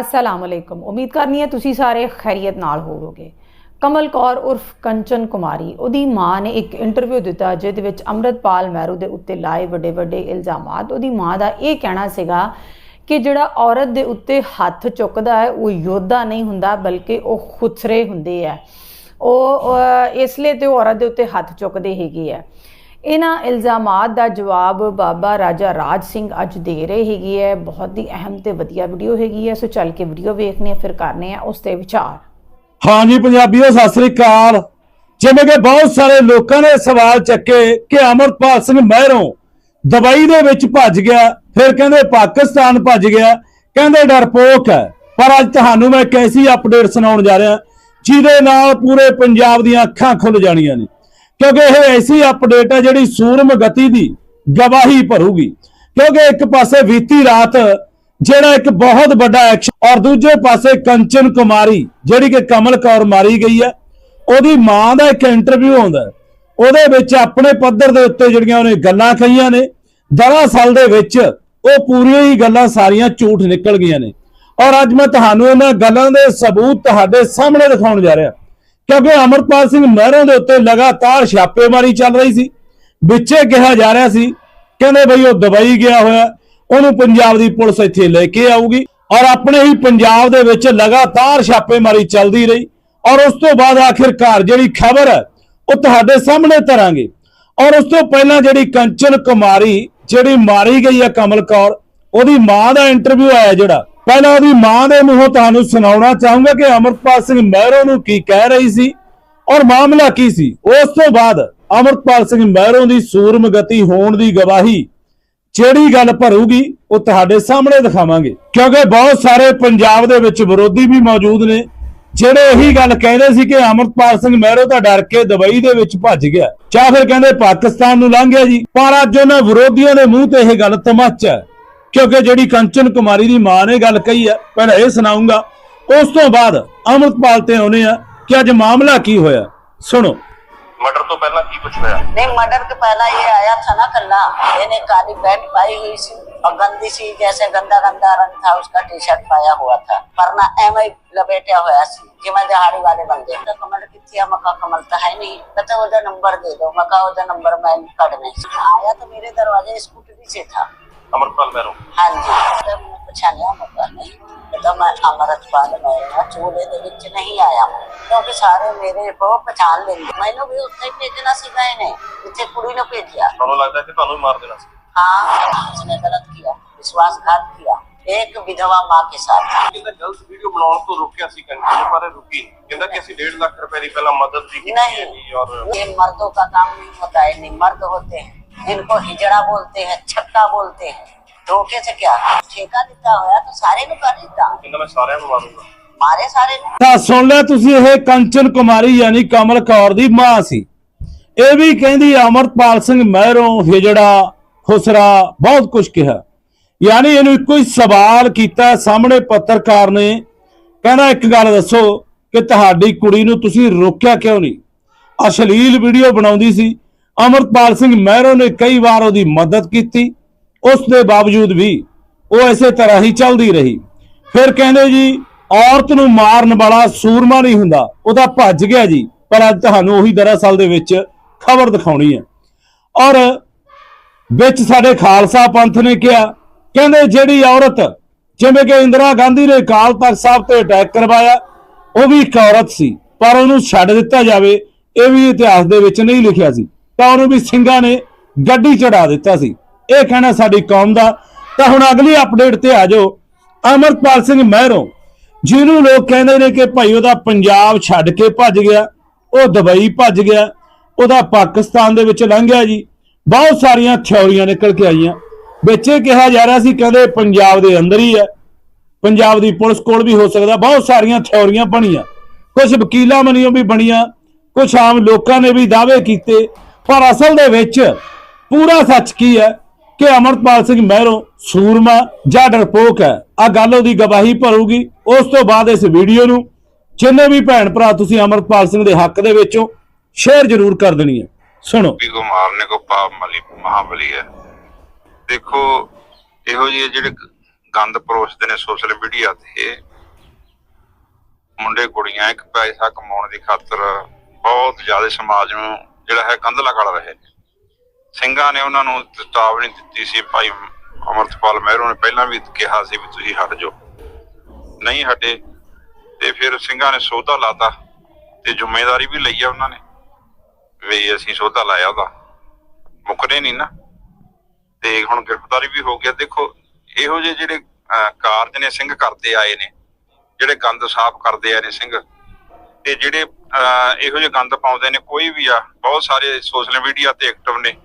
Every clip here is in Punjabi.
ਅਸਲਾਮ ਅਲੈਕੁਮ ਉਮੀਦ ਕਰਨੀ ਹੈ ਤੁਸੀਂ ਸਾਰੇ ਖੈਰੀਅਤ ਨਾਲ ਹੋਵੋਗੇ। ਕਮਲ ਕੌਰ ਉਰਫ ਕੰਚਨ ਕੁਮਾਰੀ, ਉਹਦੀ ਮਾਂ ਨੇ ਇੱਕ ਇੰਟਰਵਿਊ ਦਿੱਤਾ ਜਿਹਦੇ ਵਿੱਚ ਅੰਮ੍ਰਿਤਪਾਲ ਮਹਿਰੂ ਦੇ ਉੱਤੇ ਲਾਏ ਵੱਡੇ ਵੱਡੇ ਇਲਜ਼ਾਮਾਤ। ਉਹਦੀ ਮਾਂ ਦਾ ਇਹ ਕਹਿਣਾ ਸੀਗਾ ਕਿ ਜਿਹੜਾ ਔਰਤ ਦੇ ਉੱਤੇ ਹੱਥ ਚੁੱਕਦਾ ਹੈ, ਉਹ ਯੋਧਾ ਨਹੀਂ ਹੁੰਦਾ, ਬਲਕਿ ਉਹ ਖੁਸਰੇ ਹੁੰਦੇ ਆ। ਉਹ ਇਸ ਲਈ ਤੇ ਉਹ ਔਰਤ ਦੇ ਉੱਤੇ ਹੱਥ ਚੁੱਕਦੇ ਹੈਗੇ ਆ। ਇਹਨਾਂ ਇਲਜ਼ਾਮਾਤ ਦਾ ਜਵਾਬ ਬਾਬਾ ਰਾਜਾ ਰਾਜ ਸਿੰਘ ਅੱਜ ਦੇ ਰਹੇ ਹੈਗੀ ਹੈ। ਬਹੁਤ ਹੀ ਅਹਿਮ ਤੇ ਵਧੀਆ ਵੀਡੀਓ ਹੈਗੀ ਹੈ। ਸੋ ਚੱਲ ਕੇ ਵੀਡੀਓ ਵੇਖਨੇ ਆ ਫਿਰ ਕਰਨੇ ਆ ਉਸ ਤੇ ਵਿਚਾਰ। ਹਾਂਜੀ ਪੰਜਾਬੀਓ, ਸਤਿ ਸ੍ਰੀ ਅਕਾਲ। ਜਿਵੇਂ ਕਿ ਬਹੁਤ ਸਾਰੇ ਲੋਕਾਂ ਨੇ ਸਵਾਲ ਚੱਕੇ ਕਿ ਅਮਰਪਾਲ ਸਿੰਘ ਮਹਿਰੋਂ ਦਵਾਈ ਦੇ ਵਿੱਚ ਭੱਜ ਗਿਆ, ਫਿਰ ਕਹਿੰਦੇ ਪਾਕਿਸਤਾਨ ਭੱਜ ਗਿਆ, ਕਹਿੰਦੇ ਡਰਪੋਕ ਹੈ। ਪਰ ਅੱਜ ਤੁਹਾਨੂੰ ਮੈਂ ਇੱਕ ਐਸੀ ਅਪਡੇਟ ਸੁਣਾਉਣ ਜਾ ਰਿਹਾ, ਜਿਹਦੇ ਨਾਲ ਪੂਰੇ ਪੰਜਾਬ ਦੀਆਂ ਅੱਖਾਂ ਖੁੱਲ ਜਾਣੀਆਂ ਨੇ। ਕਿਉਂਕਿ ਇਹ ਐਸੀ ਅਪਡੇਟ ਹੈ ਜਿਹੜੀ ਸੂਰਮ ਗਤੀ ਦੀ ਗਵਾਹੀ ਭਰੂਗੀ। ਕਿਉਂਕਿ ਇੱਕ ਪਾਸੇ ਬੀਤੀ ਰਾਤ ਜਿਹੜਾ ਇੱਕ ਬਹੁਤ ਵੱਡਾ ਐਕਸ਼ਨ ਔਰ ਦੂਜੇ ਪਾਸੇ ਕੰਚਨ ਕੁਮਾਰੀ, ਜਿਹੜੀ ਕਿ ਕਮਲ ਕੌਰ ਮਾਰੀ ਗਈ ਹੈ, ਉਹਦੀ ਮਾਂ ਦਾ ਇੱਕ ਇੰਟਰਵਿਊ ਆਉਂਦਾ ਉਹਦੇ ਵਿੱਚ ਆਪਣੇ ਪੱਧਰ ਦੇ ਉੱਤੇ ਜਿਹੜੀਆਂ ਉਹਨੇ ਗੱਲਾਂ ਕਹੀਆਂ ਨੇ ਦਰਅਸਲ ਦੇ ਵਿੱਚ ਉਹ ਪੂਰੀਆਂ ਹੀ ਗੱਲਾਂ ਸਾਰੀਆਂ ਝੂਠ ਨਿਕਲ ਗਈਆਂ ਨੇ। ਔਰ ਅੱਜ ਮੈਂ ਤੁਹਾਨੂੰ ਇਹਨਾਂ ਗੱਲਾਂ ਦੇ ਸਬੂਤ ਤੁਹਾਡੇ ਸਾਹਮਣੇ ਦਿਖਾਉਣ ਜਾ ਰਿਹਾ। ਕਿਉਂਕਿ ਅਮਰਪਾਲ ਸਿੰਘ ਮਹਿਰੋਂ ਦੇ ਉੱਤੇ ਲਗਾਤਾਰ ਛਾਪੇਮਾਰੀ ਚੱਲ ਰਹੀ ਸੀ। ਵਿੱਚੇ ਕਿਹਾ ਜਾ ਰਿਹਾ ਸੀ, ਕਹਿੰਦੇ ਬਈ ਉਹ ਦੁਬਈ ਗਿਆ ਹੋਇਆ, ਉਹਨੂੰ ਪੰਜਾਬ ਦੀ ਪੁਲਿਸ ਇੱਥੇ ਲੈ ਕੇ ਆਊਗੀ ਔਰ ਆਪਣੇ ਹੀ ਪੰਜਾਬ ਦੇ ਵਿੱਚ ਲਗਾਤਾਰ ਛਾਪੇਮਾਰੀ ਚੱਲਦੀ ਰਹੀ ਔਰ ਉਸ ਤੋਂ ਬਾਅਦ ਆਖਿਰਕਾਰ ਜਿਹੜੀ ਖਬਰ ਹੈ, ਉਹ ਤੁਹਾਡੇ ਸਾਹਮਣੇ ਧਰਾਂਗੇ। ਔਰ ਉਸ ਤੋਂ ਪਹਿਲਾਂ ਜਿਹੜੀ ਕੰਚਨ ਕੁਮਾਰੀ, ਜਿਹੜੀ ਮਾਰੀ ਗਈ ਹੈ ਕਮਲ ਕੌਰ, ਉਹਦੀ ਮਾਂ ਦਾ ਇੰਟਰਵਿਊ ਆਇਆ ਜਿਹੜਾ। ਪਹਿਲਾਂ ਉਹਦੀ ਮਾਂ ਦੇ ਮੂੰਹੋਂ ਤੁਹਾਨੂੰ ਸੁਣਾਉਣਾ ਚਾਹੂੰਗਾ ਕਿ ਅਮਰਪਾਲ ਸਿੰਘ ਮਹਿਰੋ ਨੂੰ ਕੀ ਕਹਿ ਰਹੀ ਸੀ ਔਰ ਮਾਮਲਾ ਕੀ ਸੀ। ਉਸ ਤੋਂ ਬਾਅਦ ਅਮਰਪਾਲ ਸਿੰਘ ਮਹਿਰੋ ਦੀ ਸੂਰਮਗਤੀ ਹੋਣ ਦੀ ਗਵਾਹੀ ਜਿਹੜੀ ਗੱਲ ਭਰੂਗੀ, ਉਹ ਤੁਹਾਡੇ ਸਾਹਮਣੇ ਦਿਖਾਵਾਂਗੇ। ਕਿਉਂਕਿ ਬਹੁਤ ਸਾਰੇ ਪੰਜਾਬ ਦੇ ਵਿੱਚ ਵਿਰੋਧੀ ਵੀ ਮੌਜੂਦ ਨੇ, ਜਿਹੜੇ ਇਹੀ ਗੱਲ ਕਹਿੰਦੇ ਸੀ ਕਿ ਅਮਰਪਾਲ ਸਿੰਘ ਮਹਿਰੋ ਤਾਂ ਡਰ ਕੇ ਦੁਬਈ ਦੇ ਵਿੱਚ ਭੱਜ ਗਿਆ। ਚਾਹ ਫਿਰ ਕਹਿੰਦੇ ਪਾਕਿਸਤਾਨ ਨੂੰ ਲੰਘ ਗਿਆ ਜੀ। ਪਰ ਅੱਜ ਉਹਨਾਂ ਵਿਰੋਧੀਆਂ ਦੇ ਮੂੰਹ ਤੇ ਇਹ ਗੱਲ ਤਮਾਚਾ ਕਿਉਂਕਿ ਜਿਹੜੀ ਕੰਚਨ ਕੁਮਾਰੀ ਦੀ ਮਾਂ ਨੇ ਗੱਲ ਕਹੀ ਹੈ ਪਹਿਲਾਂ ਇਹ ਸੁਣਾਉਂਗਾ ਉਸ ਤੋਂ ਬਾਅਦ ਅਮਰਪਾਲ ਤੇ ਆਉਨੇ ਆ ਕਿ ਅੱਜ ਮਾਮਲਾ ਕੀ ਹੋਇਆ ਸੁਣੋ मर्डर तो पहला की कुछ होया नहीं मर्डर के पहला ये आया था ना कल्ला मैंने काली पैंट पाई हुई सी और गंदी सी जैसे गंदा गंदा रंग था उसका टी शर्ट पाया हुआ था पर ना एम आई लपेटा हुआ सी कि मैं दिहाड़ी वाले बंदे तो कमल कितनी मका कमल तो है नहीं कहते ओदा नंबर दे दो मका ओदा नंबर मैं काटने आया तो मेरे दरवाजे स्कूटरी से था अमरपाल मैरो हाँ जी तो मैं पछानिया मौका नहीं तो मैं अमृतपाल मेरा चूल्हे ਦੇ ਵਿੱਚ ਨਹੀਂ ਆਇਆ ਕਿਉਂਕਿ ਸਾਰੇ ਮੇਰੇ ਕੋ ਪਛਾਣ ਲੈਂਦੇ ਮੈਨੂੰ ਵੀ ਉੱਥੇ ਹੀ ਭੇਜਣਾ ਸੀਗਾ ਇਹਨੇ ਜਿੱਥੇ ਕੁੜੀ ਨੂੰ ਭੇਜਿਆ ਤੁਹਾਨੂੰ ਲੱਗਦਾ ਕਿ ਤੁਹਾਨੂੰ ਵੀ ਮਾਰ ਦੇਣਾ ਸੀ हाँ उसने गलत किया विश्वासघात किया एक विधवा माँ के साथ ਕਹਿੰਦਾ ਗਲਤ ਵੀਡੀਓ ਬਣਾਉਣ ਤੋਂ ਰੁਕਿਆ ਸੀ ਕੰਟੀਨਿਊ ਪਰ ਇਹ ਰੁਕੀ ਨਹੀਂ। ਕਹਿੰਦਾ ਕਿ ਅਸੀਂ 1.5 ਲੱਖ ਰੁਪਏ ਦੀ ਪਹਿਲਾਂ ਮਦਦ ਵੀ ਕੀਤੀ ਹੈ ਜੀ ਔਰ ये मर्दों का काम नहीं होता है नहीं मर्द होते हैं इनको हिजड़ा बोलते हैं छक्का बोलते हैं धोखे से क्या ठेका दिता होया तो सारे नु कर दिता ਕਹਿੰਦਾ ਮੈਂ ਸਾਰਿਆਂ ਨੂੰ ਮਾਰੂੰਗਾ मारे सारे नु ਤਾਂ ਸੁਣ ਲਿਆ ਤੁਸੀਂ ਇਹ ਕੰਚਨ ਕੁਮਾਰੀ ਯਾਨੀ ਕਮਲ ਕੌਰ ਦੀ ਮਾਂ ਸੀ ਇਹ ਵੀ ਕਹਿੰਦੀ ਅਮਰਪਾਲ ਸਿੰਘ ਮਹਿਰੋਂ ਹਿਜੜਾ ਖੁਸਰਾ ਬਹੁਤ ਕੁਝ ਕਿਹਾ ਯਾਨੀ ਇਹਨੂੰ ਇੱਕੋ ਹੀ ਸਵਾਲ ਕੀਤਾ ਸਾਹਮਣੇ ਪੱਤਰਕਾਰ ਨੇ ਕਹਿੰਦਾ ਇੱਕ ਗੱਲ ਦੱਸੋ ਕਿ ਤੁਹਾਡੀ ਕੁੜੀ ਨੂੰ ਤੁਸੀਂ ਰੋਕਿਆ ਕਿਉਂ ਨਹੀਂ ਅਸ਼ਲੀਲ ਵੀਡੀਓ ਬਣਾਉਂਦੀ ਸੀ ਅਮਰਪਾਲ ਸਿੰਘ ਮਹਿਰੋ ਨੇ ਕਈ ਵਾਰ ਉਹਦੀ ਮਦਦ ਕੀਤੀ। ਉਸ ਦੇ ਬਾਵਜੂਦ ਵੀ ਉਹ ਐਸੇ ਤਰ੍ਹਾਂ ਹੀ ਚੱਲਦੀ ਰਹੀ। ਫਿਰ ਕਹਿੰਦੇ ਜੀ, ਔਰਤ ਨੂੰ ਮਾਰਨ ਵਾਲਾ ਸੂਰਮਾ ਨਹੀਂ ਹੁੰਦਾ, ਉਹਦਾ ਭੱਜ ਗਿਆ ਜੀ। ਪਰ ਅੱਜ ਤੁਹਾਨੂੰ ਉਹੀ ਦਰਅਸਲ ਦੇ ਵਿੱਚ ਖਬਰ ਦਿਖਾਉਣੀ ਹੈ। ਔਰ ਵਿੱਚ ਸਾਡੇ ਖਾਲਸਾ ਪੰਥ ਨੇ ਕਿਹਾ, ਕਹਿੰਦੇ ਜਿਹੜੀ ਔਰਤ, ਜਿਵੇਂ ਕਿ ਇੰਦਰਾ ਗਾਂਧੀ ਨੇ ਅਕਾਲ ਤਖਤ ਸਾਹਿਬ ਤੇ ਅਟੈਕ ਕਰਵਾਇਆ, ਉਹ ਵੀ ਇੱਕ ਔਰਤ ਸੀ। ਪਰ ਉਹਨੂੰ ਛੱਡ ਦਿੱਤਾ ਜਾਵੇ, ਇਹ ਵੀ ਇਤਿਹਾਸ ਦੇ ਵਿੱਚ ਨਹੀਂ ਲਿਖਿਆ ਸੀ। ਤਾਂ ਉਹਨੂੰ ਵੀ ਸਿੰਘਾਂ ਨੇ ਗੱਡੀ ਚੜਾ ਦਿੱਤਾ ਸੀ। ਇਹ ਕਹਿਣਾ ਸਾਡੀ ਕੌਮ ਦਾ। ਤਾਂ ਹੁਣ ਅਗਲੀ ਅਪਡੇਟ ਤੇ ਆ ਜਾਓ। ਅਮਰਪਾਲ ਸਿੰਘ ਮਹਿਰੋਂ, ਜਿਹਨੂੰ ਲੋਕ ਕਹਿੰਦੇ ਨੇ ਕਿ ਭਾਈ ਉਹਦਾ ਪੰਜਾਬ ਛੱਡ ਕੇ ਭੱਜ ਗਿਆ, ਉਹ ਦੁਬਈ ਭੱਜ ਗਿਆ, ਉਹਦਾ ਪਾਕਿਸਤਾਨ ਦੇ ਵਿੱਚ ਲੰਘਿਆ ਜੀ। ਬਹੁਤ ਸਾਰੀਆਂ ਥਿਉਰੀਆਂ ਨਿਕਲ ਕੇ ਆਈਆਂ। ਵਿੱਚ ਇਹ ਕਿਹਾ ਜਾ ਰਿਹਾ ਸੀ, ਕਹਿੰਦੇ ਪੰਜਾਬ ਦੇ ਅੰਦਰ ਹੀ ਹੈ। ਪੰਜਾਬ ਦੀ ਪੁਲਿਸ ਕੋਲ ਵੀ ਹੋ ਸਕਦਾ। ਬਹੁਤ ਸਾਰੀਆਂ ਥਿਉਰੀਆਂ ਬਣੀਆਂ। ਕੁਝ ਵਕੀਲਾਂ ਮਨੀਓ ਵੀ ਬਣੀਆਂ। ਕੁਝ ਆਮ ਲੋਕਾਂ ਨੇ ਵੀ ਦਾਅਵੇ ਕੀਤੇ। ਪਰ ਅਸਲ ਦੇ ਵਿੱਚ ਪੂਰਾ ਸੱਚ ਕੀ ਹੈ ਕਿ ਅਮਰਪਾਲ ਸਿੰਘ ਮਹਿਰੋਂ ਸੂਰਮਾ ਜਾਂ ਡਰਪੋਕ ਹੈ। ਆ ਗੱਲ ਉਹਦੀ ਗਵਾਹੀ ਭਰੂਗੀ। ਉਸ ਤੋਂ ਬਾਅਦ ਇਸ ਵੀਡੀਓ ਨੂੰ ਜਿੰਨੇ ਵੀ ਭੈਣ ਭਰਾ ਤੁਸੀਂ ਅਮਰਪਾਲ ਸਿੰਘ ਦੇ ਹੱਕ ਦੇ ਵਿੱਚੋਂ ਸ਼ੇਅਰ ਜ਼ਰੂਰ ਕਰ ਦੇਣੀ ਹੈ। ਸੁਣੋ। ਵੀ ਕੋ ਮਾਰਨੇ ਕੋ ਪਾਪ ਮਲੀ ਮਹਾਬਲੀ ਹੈ। ਦੇਖੋ, ਇਹੋ ਜਿਹੇ ਜਿਹੜੇ ਗੰਦ ਪਰੋਸਦੇ ਨੇ ਸੋਸ਼ਲ ਮੀਡੀਆ ਤੇ, ਮੁੰਡੇ ਕੁੜੀਆਂ ਇੱਕ ਪੈਸਾ ਕਮਾਉਣ ਦੀ ਖਾਤਰ ਬਹੁਤ ਜ਼ਿਆਦਾ ਸਮਾਜ ਨੂੰ ਜਿਹੜਾ ਹੈ ਗੰਦਲਾ ਕਰ ਰਹੇ ਨੇ। ਸਿੰਘਾਂ ਨੇ ਉਹਨਾਂ ਨੂੰ ਚੇਤਾਵਨੀ ਦਿੱਤੀ ਸੀ, ਭਾਈ ਅਮਰਤਪਾਲ ਮਹਿਰੋ ਨੇ ਪਹਿਲਾਂ ਵੀ ਕਿਹਾ ਸੀ ਵੀ ਤੁਸੀਂ ਹਟ ਜਾਓ। ਨਹੀਂ ਹਟੇ, ਤੇ ਫਿਰ ਸਿੰਘਾਂ ਨੇ ਸੋਧਾ ਲਾਤਾ ਤੇ ਜ਼ਿੰਮੇਵਾਰੀ ਵੀ ਲਈ ਆ ਉਹਨਾਂ ਨੇ, ਵੀ ਅਸੀਂ ਸੋਧਾ ਲਾਇਆ ਉਹਦਾ। ਮੁੱਕਦੇ ਨਹੀਂ ਨਾ। ਤੇ ਹੁਣ ਗ੍ਰਿਫਤਾਰੀ ਵੀ ਹੋ ਗਿਆ ਦੇਖੋ, ਇਹੋ ਜਿਹੇ ਜਿਹੜੇ ਕਾਰਜ ਨੇ, ਸਿੰਘ ਕਰਦੇ ਆਏ ਨੇ, ਜਿਹੜੇ ਗੰਦ ਸਾਫ਼ ਕਰਦੇ ਆਏ ਨੇ, ਸਿੰਘ ਤੇ ਜਿਹੜੇ ਇਹੋ ਜਿਹੇ ਗੰਦ ਪਾਉਂਦੇ ਨੇ, ਕੋਈ ਵੀ ਆ, ਬਹੁਤ ਸਾਰੇ ਸੋਸ਼ਲ ਮੀਡੀਆ ਤੇ ਐਕਟਿਵ ਨੇ,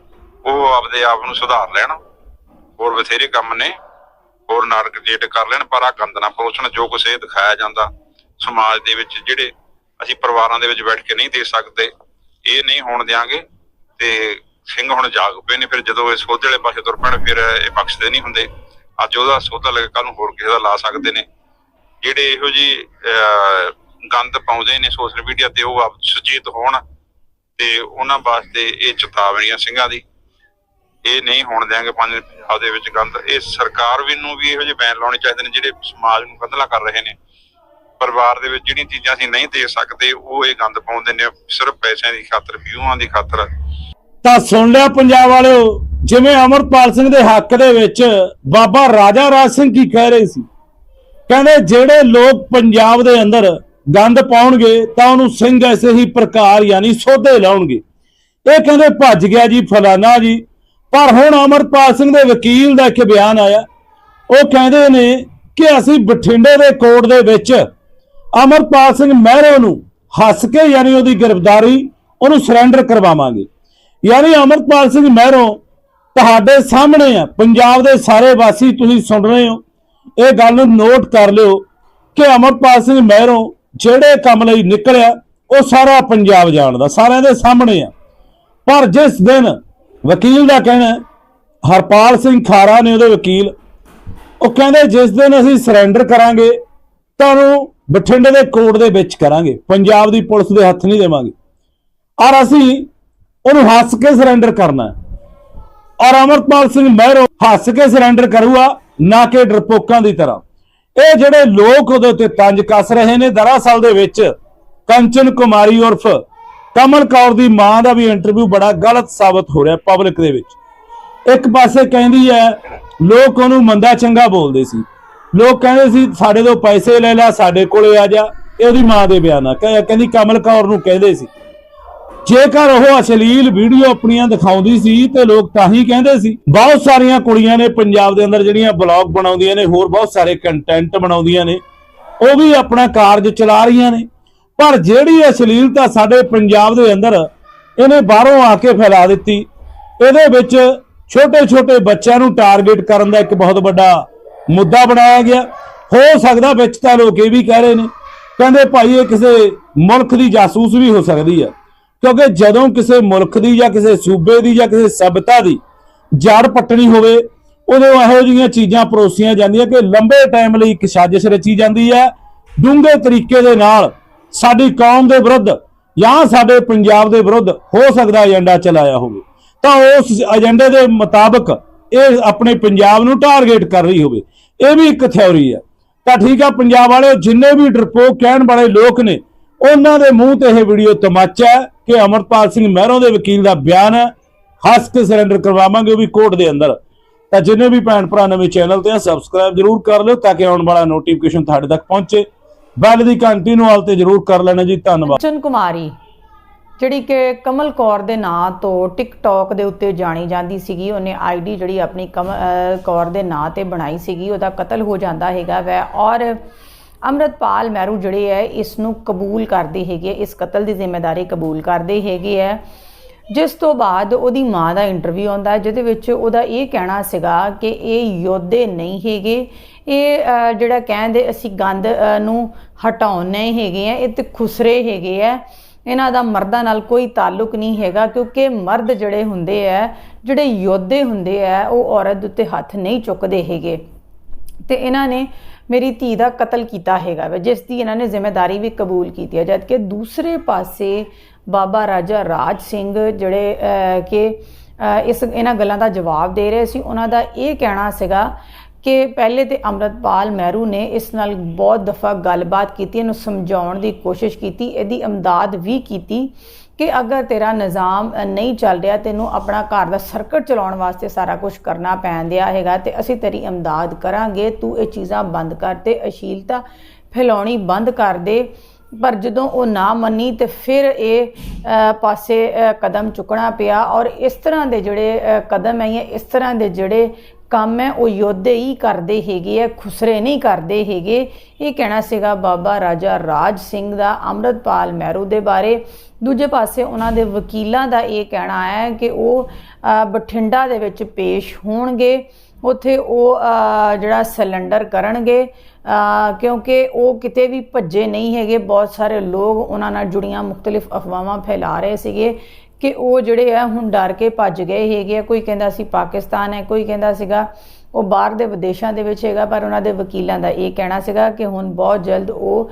ਉਹ ਆਪਦੇ ਆਪ ਨੂੰ ਸੁਧਾਰ ਲੈਣ। ਹੋਰ ਬਥੇਰੇ ਕੰਮ ਨੇ, ਹੋਰ ਨਾਟਕ ਜੇਟ ਕਰ ਲੈਣ, ਪਰ ਆ ਗੰਦ ਨਾ ਪਰੋਸਣ ਜੋ ਕੁਛ ਇਹ ਦਿਖਾਇਆ ਜਾਂਦਾ ਸਮਾਜ ਦੇ ਵਿੱਚ, ਜਿਹੜੇ ਅਸੀਂ ਪਰਿਵਾਰਾਂ ਦੇ ਵਿੱਚ ਬੈਠ ਕੇ ਨਹੀਂ ਦੇ ਸਕਦੇ, ਇਹ ਨਹੀਂ ਹੋਣ ਦਿਆਂਗੇ, ਤੇ ਸਿੰਘ ਹੁਣ ਜਾਗ ਪਏ ਨੇ, ਫਿਰ ਜਦੋਂ ਇਹ ਸੋਧੇ ਵਾਲੇ ਪਾਸੇ ਤੁਰ ਪੈਣ, ਫਿਰ ਇਹ ਬਖਸ਼ਦੇ ਨਹੀਂ ਹੁੰਦੇ। ਅੱਜ ਉਹਦਾ ਸੋਧਾ ਲੱਗੇ ਕੱਲ ਨੂੰ ਹੋਰ ਕਿਸੇ ਦਾ ਲਾ ਸਕਦੇ ਨੇ। ਜਿਹੜੇ ਇਹੋ ਜੀ ਗੰਦ ਪਾਉਂਦੇ ਨੇ ਸੋਸ਼ਲ ਮੀਡੀਆ ਤੇ, ਉਹ ਆਪ ਸੁਚੇਤ ਹੋਣ ਤੇ ਉਹਨਾਂ ਵਾਸਤੇ ਇਹ ਚੇਤਾਵਨੀਆਂ ਸਿੰਘਾਂ ਦੀ। ਇਹ ਨਹੀਂ ਹੋਣ ਦਿਆਂਗੇ ਪੰਜਾਬ ਦੇ ਵਿੱਚ ਗੰਦ। ਇਹ ਸਰਕਾਰ ਵੀ ਨੂੰ ਵੀ ਇਹੋ ਜਿਹੇ ਬੈਨ ਲਾਉਣੇ ਚਾਹੀਦੇ ਨੇ ਜਿਹੜੇ ਸਮਾਜ ਨੂੰ ਗੰਦਲਾ ਕਰ ਰਹੇ ਨੇ। ਪਰਿਵਾਰ ਦੇ ਵਿੱਚ ਜਿਹੜੀਆਂ ਚੀਜ਼ਾਂ ਅਸੀਂ ਨਹੀਂ ਦੇ ਸਕਦੇ, ਉਹ ਇਹ ਗੰਦ ਪਾਉਂਦੇ ਨੇ ਸਿਰਫ ਪੈਸਿਆਂ ਦੀ ਖਾਤਰ ਵਿਊਆਂ ਦੀ ਖਾਤਰ। ਤਾਂ ਸੁਣ ਲਿਆ ਪੰਜਾਬ ਵਾਲਿਓ, ਜਿਵੇਂ ਅਮਰਪਾਲ ਸਿੰਘ ਦੇ ਹੱਕ ਦੇ ਵਿੱਚ ਬਾਬਾ ਰਾਜਾ ਰਾਜ ਸਿੰਘ ਕੀ ਕਹਿ ਰਹੇ ਸੀ? ਕਹਿੰਦੇ ਜਿਹੜੇ ਲੋਕ ਪੰਜਾਬ ਦੇ ਅੰਦਰ ਗੰਦ ਪਾਉਣਗੇ ਤਾਂ ਉਹਨੂੰ ਸਿੰਘ ਐਸੇ ਹੀ ਪ੍ਰਕਾਰ ਯਾਨੀ ਸੋਧੇ ਲਾਉਣਗੇ। ਇਹ ਕਹਿੰਦੇ ਭੱਜ ਗਿਆ ਜੀ ਫਲਾਨਾ ਜੀ। ਪਰ ਹੁਣ ਅਮਰਪਾਲ ਸਿੰਘ ਦੇ ਵਕੀਲ ਦਾ ਇੱਕ ਬਿਆਨ ਆਇਆ। ਉਹ ਕਹਿੰਦੇ ਨੇ ਕਿ ਅਸੀਂ ਬਠਿੰਡੇ ਦੇ ਕੋਰਟ ਦੇ ਵਿੱਚ ਅਮਰਪਾਲ ਸਿੰਘ ਮਹਿਰੋ ਨੂੰ ਹੱਸ ਕੇ ਯਾਨੀ ਉਹਦੀ ਗ੍ਰਿਫਤਾਰੀ ਉਹਨੂੰ ਸਰੈਂਡਰ ਕਰਵਾਵਾਂਗੇ। ਯਾਨੀ ਅਮਰਪਾਲ ਸਿੰਘ ਮਹਿਰੋ ਤੁਹਾਡੇ ਸਾਹਮਣੇ ਆ। ਪੰਜਾਬ ਦੇ ਸਾਰੇ ਵਾਸੀ ਤੁਸੀਂ ਸੁਣ ਰਹੇ ਹੋ। ਇਹ ਗੱਲ ਨੂੰ ਨੋਟ ਕਰ ਲਿਓ ਕਿ ਅਮਰਪਾਲ ਸਿੰਘ ਮਹਿਰੋ ਜਿਹੜੇ ਕੰਮ ਲਈ ਨਿਕਲਿਆ, ਉਹ ਸਾਰਾ ਪੰਜਾਬ ਜਾਣਦਾ, ਸਾਰਿਆਂ ਦੇ ਸਾਹਮਣੇ ਆ। ਪਰ ਜਿਸ ਦਿਨ ਵਕੀਲ ਦਾ ਕਹਿਣਾ ਹਰਪਾਲ ਸਿੰਘ ਖਾਰਾ ਨੇ ਉਹਦੇ ਵਕੀਲ, ਉਹ ਕਹਿੰਦੇ ਜਿਸ ਦਿਨ ਅਸੀਂ ਸਰੈਂਡਰ ਕਰਾਂਗੇ ਤੁਹਾਨੂੰ ਬਠਿੰਡੇ ਦੇ ਕੋਰਟ ਦੇ ਵਿੱਚ ਕਰਾਂਗੇ, ਪੰਜਾਬ ਦੀ ਪੁਲਿਸ ਦੇ ਹੱਥ ਨਹੀਂ ਦੇਵਾਂਗੇ। ਔਰ ਅਸੀਂ ਉਹਨੂੰ ਹੱਸ ਕੇ ਸਰੈਂਡਰ ਕਰਨਾ ਔਰ ਅਮਰਪਾਲ ਸਿੰਘ ਮਹਿਰੋ ਹੱਸ ਕੇ ਸਰੈਂਡਰ ਕਰੂਗਾ, ਨਾ ਕਿ ਡਰਪੋਕਾਂ ਦੀ ਤਰ੍ਹਾਂ। ਇਹ ਜਿਹੜੇ ਲੋਕ ਉਹਦੇ ਉੱਤੇ ਤੰਜ ਕੱਸ ਰਹੇ ਨੇ, ਦਰਅਸਲ ਦੇ ਵਿੱਚ ਕੰਚਨ ਕੁਮਾਰੀ ਉਰਫ ਕਮਲ ਕੌਰ ਦੀ ਮਾਂ ਦਾ ਵੀ ਇੰਟਰਵਿਊ ਬੜਾ ਗਲਤ ਸਾਬਤ ਹੋ ਰਿਹਾ ਪਬਲਿਕ ਦੇ ਵਿੱਚ। ਇੱਕ ਪਾਸੇ ਕਹਿੰਦੀ ਹੈ, ਲੋਕ ਉਹਨੂੰ ਮੰਦਾ ਚੰਗਾ ਬੋਲਦੇ ਸੀ। ਲੋਕ ਕਹਿੰਦੇ ਸੀ, ਸਾਡੇ ਤੋਂ ਪੈਸੇ ਲੈ ਲੈ, ਸਾਡੇ ਕੋਲੇ ਆ ਜਾ ਇਹ ਉਹਦੀ ਮਾਂ ਦੇ ਬਿਆਨ ਆ। ਕਹਿੰਦੀ ਕਮਲ ਕੌਰ ਨੂੰ ਕਹਿੰਦੇ ਸੀ। ਜੇਕਰ ਉਹ ਅਸ਼ਲੀਲ ਵੀਡੀਓ ਆਪਣੀਆਂ ਦਿਖਾਉਂਦੀ ਸੀ ਤੇ ਲੋਕ ਤਾਂ ਹੀ ਕਹਿੰਦੇ ਸੀ। ਬਹੁਤ ਸਾਰੀਆਂ ਕੁੜੀਆਂ ਨੇ ਪੰਜਾਬ ਦੇ ਅੰਦਰ ਜਿਹੜੀਆਂ ਬਲੌਗ ਬਣਾਉਂਦੀਆਂ ਨੇ, ਹੋਰ ਬਹੁਤ ਸਾਰੇ ਕੰਟੈਂਟ ਬਣਾਉਂਦੀਆਂ ਨੇ, ਉਹ ਵੀ ਆਪਣਾ ਕਾਰਜ ਚਲਾ ਰਹੀਆਂ ਨੇ। ਪਰ ਜਿਹੜੀ ਅਸ਼ਲੀਲਤਾ ਸਾਡੇ ਪੰਜਾਬ ਦੇ ਅੰਦਰ ਇਹਨੇ ਬਾਹਰੋਂ ਆ ਕੇ ਫੈਲਾ ਦਿੱਤੀ। ਇਹਦੇ ਵਿੱਚ ਛੋਟੇ ਛੋਟੇ ਬੱਚਿਆਂ ਨੂੰ ਟਾਰਗੇਟ ਕਰਨ ਦਾ ਇੱਕ ਬਹੁਤ ਵੱਡਾ ਮੁੱਦਾ ਬਣਾਇਆ ਗਿਆ। ਹੋ ਸਕਦਾ ਵਿੱਚ ਤਾਂ ਲੋਕ ਇਹ ਵੀ ਕਹਿ ਰਹੇ ਨੇ, ਕਹਿੰਦੇ ਭਾਈ ਇਹ ਕਿਸੇ ਮੁਲਕ ਦੀ ਜਾਸੂਸ ਵੀ ਹੋ ਸਕਦੀ ਹੈ ਕਿਉਂਕਿ ਜਦੋਂ ਕਿਸੇ ਮੁਲਕ ਦੀ ਜਾਂ ਕਿਸੇ ਸੂਬੇ ਦੀ ਜਾਂ ਕਿਸੇ ਸਭਿਅਤਾ ਦੀ ਜੜ ਪੱਟਣੀ ਹੋਵੇ, ਉਦੋਂ ਇਹੋ ਜਿਹੀਆਂ ਚੀਜ਼ਾਂ ਪਰੋਸੀਆਂ ਜਾਂਦੀਆਂ ਕਿ ਲੰਬੇ ਟਾਈਮ ਲਈ ਇੱਕ ਸਾਜ਼ਿਸ਼ ਰਚੀ ਜਾਂਦੀ ਹੈ। ਡੂੰਘੇ ਤਰੀਕੇ ਦੇ ਨਾਲ ਸਾਡੀ ਕੌਮ ਦੇ ਵਿਰੁੱਧ ਜਾਂ ਸਾਡੇ ਪੰਜਾਬ ਦੇ ਵਿਰੁੱਧ ਹੋ ਸਕਦਾ ਏਜੰਡਾ ਚਲਾਇਆ ਹੋਵੇ। ਤਾਂ ਉਸ ਏਜੰਡੇ ਦੇ ਮੁਤਾਬਕ ਇਹ ਆਪਣੇ ਪੰਜਾਬ ਨੂੰ ਟਾਰਗੇਟ ਕਰ ਰਹੀ ਹੋਵੇ। ਇਹ ਵੀ ਇੱਕ ਥਿਉਰੀ ਹੈ। ਤਾਂ ਠੀਕ ਆ, ਪੰਜਾਬ ਵਾਲੇ ਜਿੰਨੇ ਵੀ ਡਰਪੋਕ ਕਹਿਣ ਵਾਲੇ ਲੋਕ ਨੇ, ਉਹਨਾਂ ਦੇ ਮੂੰਹ ਤੇ ਇਹ ਵੀਡੀਓ ਤਮਾਚਾ ਹੈ। ਕਿ ਅਮਰਪਾਲ ਸਿੰਘ ਮਹਿਰੋਂ ਦੇ ਵਕੀਲ ਦਾ ਬਿਆਨ ਹੈ, ਹੱਸ ਕੇ ਸਰੈਂਡਰ ਕਰਵਾਵਾਂਗੇ ਉਹ ਵੀ ਕੋਰਟ ਦੇ ਅੰਦਰ। ਤਾਂ ਜਿੰਨੇ ਵੀ ਭੈਣ ਭਰਾ ਨਵੇਂ ਚੈਨਲ ਤੇ ਆ ਸਬਸਕ੍ਰਾਈਬ ਜਰੂਰ ਕਰ ਲਿਓ ਤਾਂ ਕਿ ਆਉਣ ਵਾਲਾ ਨੋਟੀਫਿਕੇਸ਼ਨ ਤੁਹਾਡੇ ਤੱਕ ਪਹੁੰਚੇ। ਬੈਲ ਦੀ ਘੰਟੀ ਨੂੰ ਆਲ ਤੇ ਜਰੂਰ ਕਰ ਲੈਣਾ ਜੀ, ਧੰਨਵਾਦ। ਕੰਚਨ ਕੁਮਾਰੀ, ਜਿਹੜੀ ਕਿ ਕਮਲ ਕੌਰ ਦੇ ਨਾਂ ਤੋਂ ਟਿਕਟੌਕ ਦੇ ਉੱਤੇ ਜਾਣੀ ਜਾਂਦੀ ਸੀਗੀ, ਉਹਨੇ ਆਈਡੀ ਜਿਹੜੀ ਆਪਣੀ ਕਮਲ ਕੌਰ ਦੇ ਨਾਂ ਤੇ ਬਣਾਈ ਸੀਗੀ, ਉਹਦਾ ਕਤਲ ਹੋ ਜਾਂਦਾ ਹੈਗਾ ਵੈ ਔਰ ਅੰਮ੍ਰਿਤਪਾਲ ਮਹਿਰੂ ਜਿਹੜੇ ਹੈ ਇਸ ਨੂੰ ਕਬੂਲ ਕਰਦੇ ਹੈਗੇ ਇਸ ਕਤਲ ਦੀ ਜ਼ਿੰਮੇਵਾਰੀ ਕਬੂਲ ਕਰਦੇ ਹੈਗੇ ਹੈ ਜਿਸ ਤੋਂ ਬਾਅਦ ਉਹਦੀ ਮਾਂ ਦਾ ਇੰਟਰਵਿਊ ਆਉਂਦਾ ਜਿਹਦੇ ਵਿੱਚ ਉਹਦਾ ਇਹ ਕਹਿਣਾ ਸੀਗਾ ਕਿ ਇਹ ਯੋਧੇ ਨਹੀਂ ਹੈਗੇ। ਇਹ ਅਹ, ਜਿਹੜਾ ਕਹਿੰਦੇ ਅਸੀਂ ਗੰਦ ਨੂੰ ਹਟਾਉਣੇ ਹੈਗੇ ਆ ਇਹ ਤੇ ਖੁਸਰੇ ਹੈਗੇ ਆ ਇਹਨਾਂ ਦਾ ਮਰਦਾਂ ਨਾਲ ਕੋਈ ਤਾਲੁਕ ਨਹੀਂ ਹੈਗਾ ਕਿਉਂਕਿ ਮਰਦ ਜਿਹੜੇ ਹੁੰਦੇ ਆ ਜਿਹੜੇ ਯੋਧੇ ਹੁੰਦੇ ਆ ਉਹ ਔਰਤ ਉੱਤੇ ਹੱਥ ਨਹੀਂ ਚੁੱਕਦੇ ਹੈਗੇ। ਤੇ ਇਹਨਾਂ ਨੇ ਮੇਰੀ ਧੀ ਦਾ ਕਤਲ ਕੀਤਾ ਹੈਗਾ ਵਾ, ਜਿਸ ਦੀ ਇਹਨਾਂ ਨੇ ਜ਼ਿੰਮੇਵਾਰੀ ਵੀ ਕਬੂਲ ਕੀਤੀ ਹੈ ਜਦਕਿ ਦੂਸਰੇ ਪਾਸੇ ਬਾਬਾ ਰਾਜਾ ਰਾਜ ਸਿੰਘ ਜਿਹੜੇ ਕਿ ਇਸ ਇਹਨਾਂ ਗੱਲਾਂ ਦਾ ਜਵਾਬ ਦੇ ਰਹੇ ਸੀ, ਉਹਨਾਂ ਦਾ ਇਹ ਕਹਿਣਾ ਸੀਗਾ ਕਿ ਪਹਿਲੇ ਤੇ ਅੰਮ੍ਰਿਤਪਾਲ ਮਹਿਰੂ ਨੇ ਇਸ ਨਾਲ ਬਹੁਤ ਦਫਾ ਗੱਲਬਾਤ ਕੀਤੀ, ਇਹਨੂੰ ਸਮਝਾਉਣ ਦੀ ਕੋਸ਼ਿਸ਼ ਕੀਤੀ, ਇਹਦੀ ਅਮਦਾਦ ਵੀ ਕੀਤੀ ਕਿ ਅਗਰ ਤੇਰਾ ਨਿਜ਼ਾਮ ਨਹੀਂ ਚੱਲ ਰਿਹਾ, ਤੈਨੂੰ ਆਪਣਾ ਘਰ ਦਾ ਸਰਕਟ ਚਲਾਉਣ ਵਾਸਤੇ ਸਾਰਾ ਕੁਝ ਕਰਨਾ ਪੈਂਦਿਆ ਹੈਗਾ ਤੇ ਅਸੀਂ ਤੇਰੀ ਇਮਦਾਦ ਕਰਾਂਗੇ, ਤੂੰ ਇਹ ਚੀਜ਼ਾਂ ਬੰਦ ਕਰ ਤੇ ਅਸ਼ੀਲਤਾ ਫੈਲਾਉਣੀ ਬੰਦ ਕਰ ਦੇ। ਪਰ ਜਦੋਂ ਉਹ ਨਾ ਮੰਨੀ ਤੇ ਫਿਰ ਇਹ ਪਾਸੇ ਕਦਮ ਚੁੱਕਣਾ ਪਿਆ ਔਰ ਇਸ ਤਰ੍ਹਾਂ ਦੇ ਜਿਹੜੇ ਕਦਮ ਹੈ ਜਾਂ ਇਸ ਤਰ੍ਹਾਂ ਦੇ ਜਿਹੜੇ ਕੰਮ ਹੈ, ਉਹ ਯੋਧੇ ਹੀ ਕਰਦੇ ਹੈਗੇ ਆ ਖੁਸਰੇ ਨਹੀਂ ਕਰਦੇ ਹੈਗੇ। ਇਹ ਕਹਿਣਾ ਸੀਗਾ ਬਾਬਾ ਰਾਜਾ ਰਾਜ ਸਿੰਘ ਦਾ ਅੰਮ੍ਰਿਤਪਾਲ ਮਹਿਰੂ ਦੇ ਬਾਰੇ। ਦੂਜੇ ਪਾਸੇ ਉਹਨਾਂ ਦੇ ਵਕੀਲਾਂ ਦਾ ਇਹ ਕਹਿਣਾ ਹੈ ਕਿ ਉਹ ਬਠਿੰਡਾ ਦੇ ਵਿੱਚ ਪੇਸ਼ ਹੋਣਗੇ। ਉੱਥੇ ਉਹ ਜਿਹੜਾ ਸਿਲੰਡਰ ਕਰਨਗੇ ਕਿਉਂਕਿ ਉਹ ਕਿਤੇ ਵੀ ਭੱਜੇ ਨਹੀਂ ਹੈਗੇ। ਬਹੁਤ ਸਾਰੇ ਲੋਕ ਉਹਨਾਂ ਨਾਲ ਜੁੜੀਆਂ, ਮੁxtਲਿਫ ਅਫਵਾਹਾਂ ਫੈਲਾ ਰਹੇ ਸੀਗੇ। ਕਿ ਉਹ ਜਿਹੜੇ ਆ ਹੁਣ ਡਰ ਕੇ ਭੱਜ ਗਏ ਹੈਗੇ ਆ। ਕੋਈ ਕਹਿੰਦਾ ਸੀ ਪਾਕਿਸਤਾਨ ਹੈ ਕੋਈ ਕਹਿੰਦਾ ਸੀਗਾ ਉਹ ਬਾਹਰ ਦੇ ਵਿਦੇਸ਼ਾਂ ਦੇ ਵਿੱਚ ਹੈਗਾ ਪਰ ਉਹਨਾਂ ਦੇ ਵਕੀਲਾਂ ਦਾ ਇਹ ਕਹਿਣਾ ਸੀਗਾ ਕਿ ਹੁਣ ਬਹੁਤ ਜਲਦ ਉਹ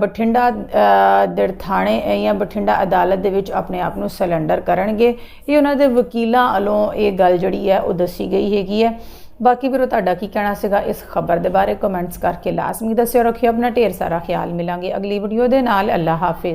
ਬਠਿੰਡਾ ਅ, ਦੇ ਥਾਣੇ ਜਾਂ ਬਠਿੰਡਾ ਅਦਾਲਤ ਦੇ ਵਿੱਚ ਆਪਣੇ ਆਪ ਨੂੰ ਸਿਲੰਡਰ ਕਰਨਗੇ। ਇਹ ਉਹਨਾਂ ਦੇ ਵਕੀਲਾਂ ਵੱਲੋਂ ਇਹ ਗੱਲ ਜਿਹੜੀ ਹੈ ਉਹ ਦੱਸੀ ਗਈ ਹੈਗੀ ਹੈ। ਬਾਕੀ ਵੀਰੋ ਤੁਹਾਡਾ ਕੀ ਕਹਿਣਾ ਸੀਗਾ ਇਸ ਖਬਰ ਦੇ ਬਾਰੇ? ਕਮੈਂਟਸ ਕਰਕੇ ਲਾਜ਼ਮੀ ਦੱਸਿਓ ਰੱਖਿਓ ਆਪਣਾ ਢੇਰ ਸਾਰਾ ਖਿਆਲ। ਮਿਲਾਂਗੇ ਅਗਲੀ ਵੀਡੀਓ ਦੇ ਨਾਲ। ਅੱਲਾ ਹਾਫਿਜ਼।